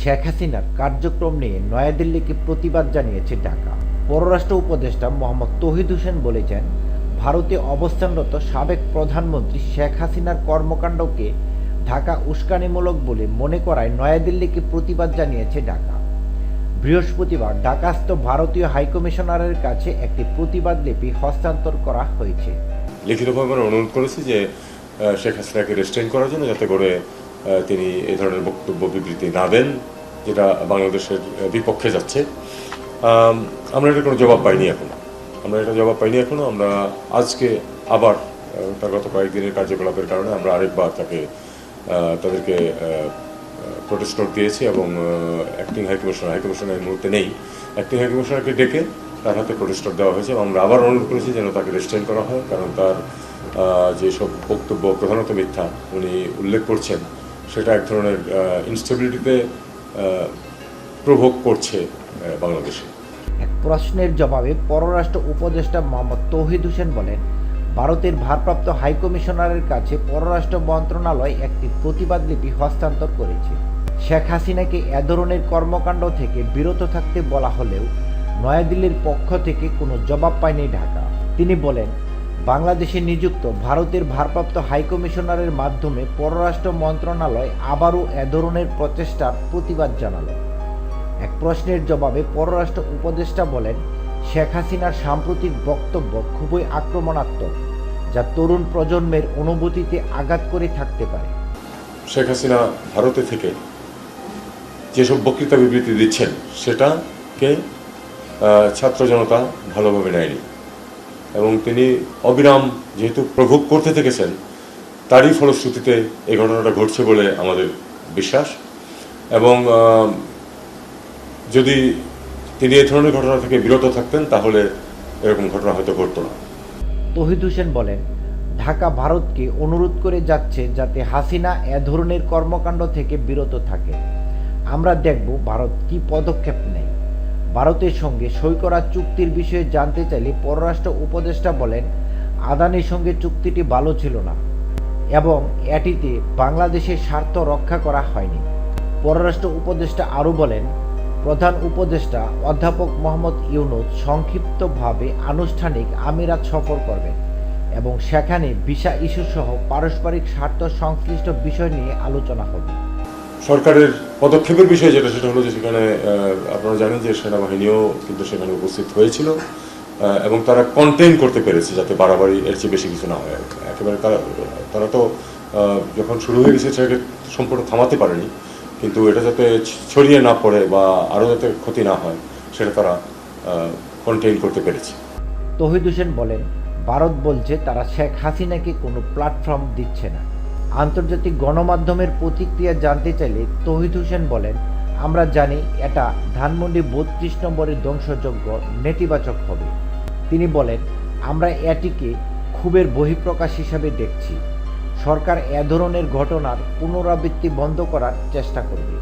শেখ হাসিনার কার্যক্রম নিয়ে নয়াদিল্লিকে প্রতিবাদ জানিয়েছে ঢাকা। পররাষ্ট্র উপদেষ্টা মোহাম্মদ তহিদ হোসেন বলেছেন, ভারতে অবস্থানরত সাবেক প্রধানমন্ত্রী শেখ হাসিনার কর্মকাণ্ডকে ঢাকা উস্কানিমূলক বলে মনে করায় নয়াদিল্লিকে প্রতিবাদ জানিয়েছে ঢাকা। বৃহস্পতিবার ঢাকাস্থ ভারতীয় হাইকমিশনারের কাছে একটি প্রতিবাদ লিপি হস্তান্তর করা হয়েছে। লিখিতভাবে অনুরোধ করেছি যে শেখ হাসিনাকে রেস্টেন করার জন্য যাতে করে তিনি এ ধরনের বক্তব্য বিবৃতি না দেন যেটা বাংলাদেশের বিপক্ষে যাচ্ছে। আমরা এটা কোনো জবাব পাইনি এখনও। আমরা এটা জবাব পাইনি এখনও। আমরা আজকে আবার তার গত কয়েকদিনের কার্যকলাপের কারণে আমরা আরেকবার তাকে তাদেরকে প্রোটেস্ট নোট দিয়েছি এবং অ্যাক্টিং হাই কমিশনার হাই এই মুহূর্তে নেই। অ্যাক্টিং হাই কমিশনারকে ডেকে তার হাতে প্রোটেস্ট নোট দেওয়া হয়েছে এবং আমরা আবার অনুরোধ করেছি যেন তাকে রেস্টেন করা হয়, কারণ তার যেসব বক্তব্য, প্রধানত মিথ্যা, উনি উল্লেখ করছেন সেটা এক ধরনের ইনস্টেবিলিটিতে প্রভোগ করছে বাংলাদেশে। এক প্রশ্নের জবাবে পররাষ্ট্র উপদেষ্টা মোহাম্মদ তৌহিদ হোসেন বলেন, ভারতের ভারপ্রাপ্ত হাইকমিশনারের কাছে পররাষ্ট্র মন্ত্রণালয় একটি প্রতিবাদ লিপি হস্তান্তর করেছে। শেখ হাসিনাকে এ ধরনের কর্মকাণ্ড থেকে বিরত থাকতে বলা হলেও নয়াদিল্লির পক্ষ থেকে কোনো জবাব পায়নি ঢাকা। তিনি বলেন বাংলাদেশে নিযুক্ত ভারতের ভারপ্রাপ্ত হাইকমিশনারের মাধ্যমে পররাষ্ট্র মন্ত্রণালয় আবারও এ ধরনের প্রচেষ্টার প্রতিবাদ জানালো। এক প্রশ্নের জবাবে পররাষ্ট্র উপদেষ্টা বলেন, শেখ হাসিনার সাম্প্রতিক বক্তব্য খুবই আক্রমণাত্মক, যা তরুণ প্রজন্মের অনুভূতিতে আঘাত করে থাকতে পারে। শেখ হাসিনা ভারতে থেকে যেসব বক্তৃতা বিবৃতি দিচ্ছেন, সেটাকে ছাত্র জনতা ভালোভাবে নেয়নি। এবং তিনি অবিরাম যেহেতু প্রভোগ করতে থেকেছেন, তারই ফলশ্রুতিতে এই ঘটনাটা ঘটছে বলে আমাদের বিশ্বাস। এবং যদি তিনি এ ধরনের ঘটনা থেকে বিরত থাকতেন, তাহলে এরকম ঘটনা হয়তো ঘটতো না। তহিদ হোসেন বলেন, ঢাকা ভারতকে অনুরোধ করে যাচ্ছে যাতে হাসিনা এ ধরনের কর্মকাণ্ড থেকে বিরত থাকে। আমরা দেখব ভারত কি পদক্ষেপ নেয়। ভারতের সঙ্গে সই করা চুক্তির বিষয়ে জানতে চাইলে পররাষ্ট্র উপদেষ্টা বলেন, আদানির সঙ্গে চুক্তিটি ভালো ছিল না এবং এটিতে বাংলাদেশের স্বার্থ রক্ষা করা হয়নি। পররাষ্ট্র উপদেষ্টা আরও বলেন, প্রধান উপদেষ্টা অধ্যাপক মোহাম্মদ ইউনুস সংক্ষিপ্তভাবে আনুষ্ঠানিক আমিরাত সফর করবেন এবং সেখানে ভিসা ইস্যু সহ পারস্পরিক স্বার্থ সংশ্লিষ্ট বিষয় নিয়ে আলোচনা হবে। সরকারের পদক্ষেপের বিষয় যেটা, সেটা হলো যে সেখানে আপনারা জানেন যে সেনাবাহিনীও কিন্তু সেখানে উপস্থিত হয়েছিল এবং তারা কন্টেইন করতে পেরেছে যাতে বাড়াবাড়ি এর চেয়ে বেশি কিছু না হয় একেবারে তারা তারা তো যখন শুরু হয়ে গেছে সেটাকে সম্পূর্ণ থামাতে পারেনি, কিন্তু এটা যাতে ছড়িয়ে না পড়ে বা আরও যাতে ক্ষতি না হয়, সেটা তারা কন্টেইন করতে পেরেছে। তহিদ হোসেন বলেন, ভারত বলছে তারা শেখ হাসিনাকে কোনো প্ল্যাটফর্ম দিচ্ছে না। আন্তর্জাতিক গণমাধ্যমের প্রতিক্রিয়া জানতে চাইলে তহিদ হোসেন বলেন, আমরা জানি এটা ধানমন্ডি বত্রিশ নম্বরের ধ্বংসযজ্ঞ নেতিবাচক হবে। তিনি বলেন, আমরা এটিকে ক্ষোভের বহিঃপ্রকাশ হিসাবে দেখছি। সরকার এ ধরনের ঘটনার পুনরাবৃত্তি বন্ধ করার চেষ্টা করবে।